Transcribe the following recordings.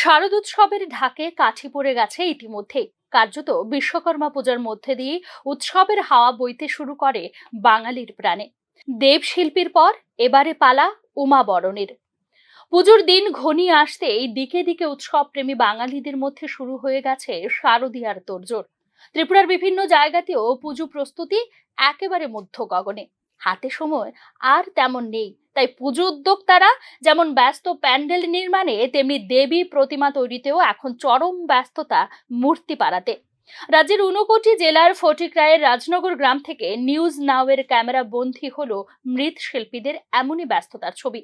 শারদোৎসবের ঢাকে কাঠি পড়ে গেছে ইতিমধ্যেই। কার্যত বিশ্বকর্মা পূজার মধ্যে দিয়ে উৎসবের হাওয়া বইতে শুরু করে বাঙালির প্রাণে। দেবশিল্পীর পর এবারে পালা উমা বরণের। পুজোর দিন ঘনিয়ে আসতেই দিকে দিকে উৎসব প্রেমী বাঙালিদের মধ্যে শুরু হয়ে গেছে শারদীয়ার তোড়জোড়। ত্রিপুরার বিভিন্ন জায়গাতেও পুজো প্রস্তুতি একেবারে মধ্য গগনে। হাতে সময় আর তেমন নেই। তাই পুজো উদ্যোক্তারা যেমন ব্যস্ত প্যান্ডেল নির্মাণে, তেমনি দেবী প্রতিমা তৈরিতেও এখন চরম ব্যস্ততা মূর্তি পাড়াতে। রাজ্যের ঊনকোটি জেলার ফটিকরায়ের রাজনগর গ্রাম থেকে নিউজ নাওয়ের ক্যামেরা বন্দী হল মৃৎ শিল্পীদের এমনই ব্যস্ততার ছবি।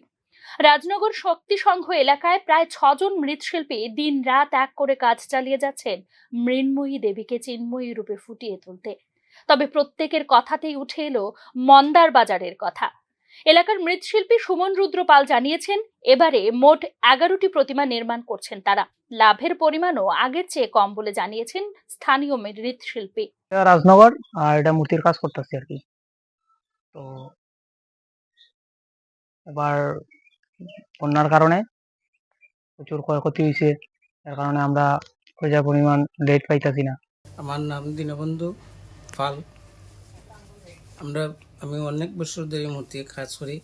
রাজনগর শক্তি সংঘ এলাকায় প্রায় ছজন মৃৎশিল্পী দিন রাত এক করে কাজ চালিয়ে যাচ্ছেন। মৃন্ময়ী দেবীকে চিন্ময়ী রূপে ফুটিয়ে তুলতে। তবে প্রত্যেকের কথাতেই উঠে এলো মন্দার বাজারের কথা। এলাকার মৃৎশিল্পী সুমন রুদ্র পাল জানিয়েছেন এবারে মোট এগারোটি প্রতিমা নির্মাণ করছেন তারা। লাভের পরিমাণও আগের চেয়ে কম বলে জানিয়েছেন স্থানীয় মৃৎশিল্পী। রাজনগর আর এটা মূর্তির কাজ করতেছি আর কি। তো এবার বন্যার কারণে প্রচুর ক্ষয়ক্ষতি হয়েছে এর কারণে আমরা পরিমাণ রেট পাইতাছি না। আমার নাম দীনবন্ধু পাল। আমরা, আমি অনেক বছর ধরে মূর্তি কাজ করি।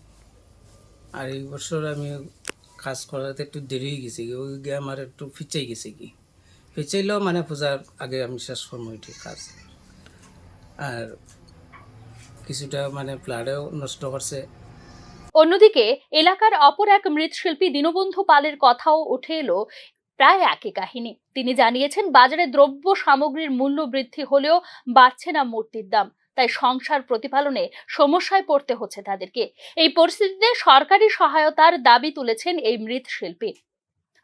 আর এই বছর আমি কাজ করাতে একটু দেরি হয়ে গেছে কি ওই গিয়ে আমার একটু ফিচাই গেছে কি ফিচাইলেও মানে পূজার আগে আমি শেষ করব এটি কাজ। আর কিছুটা মানে ফ্লাডেও নষ্ট করছে। অন্যদিকে এলাকার অপর এক মৃৎশিল্পী দীনবন্ধু পালের কথাও উঠে এলো প্রায় একই কাহিনী। তিনি জানিয়েছেন, বাজারে দ্রব্য সামগ্রীর মূল্য বৃদ্ধি হলেও বাড়ছে না মূর্তির দাম। তাই সংসার প্রতিপালনে সমস্যায় পড়তে হচ্ছে তাদেরকে। এই পরিস্থিতিতে সরকারি সহায়তার দাবি তুলেছেন এই মৃৎশিল্পী।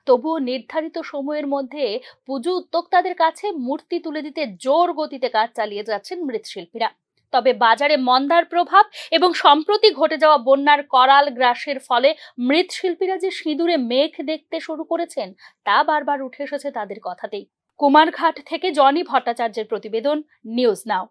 তবুও নির্ধারিত সময়ের মধ্যে পুজো উদ্যোক্তাদের কাছে মূর্তি তুলে দিতে জোর গতিতে কাজ চালিয়ে যাচ্ছেন মৃৎশিল্পীরা। তবে বাজারে মন্দার প্রভাব এবং সম্প্রতি ঘটে যাওয়া বন্যার করাল গ্রাসের ফলে মৃৎশিল্পীরা যে সিঁদুরে মেঘ দেখতে শুরু করেছেন, তা বারবার উঠে এসেছে তাদের কথাতেই। কুমারঘাট থেকে জনি ভট্টাচার্যের প্রতিবেদন, নিউজ নাও।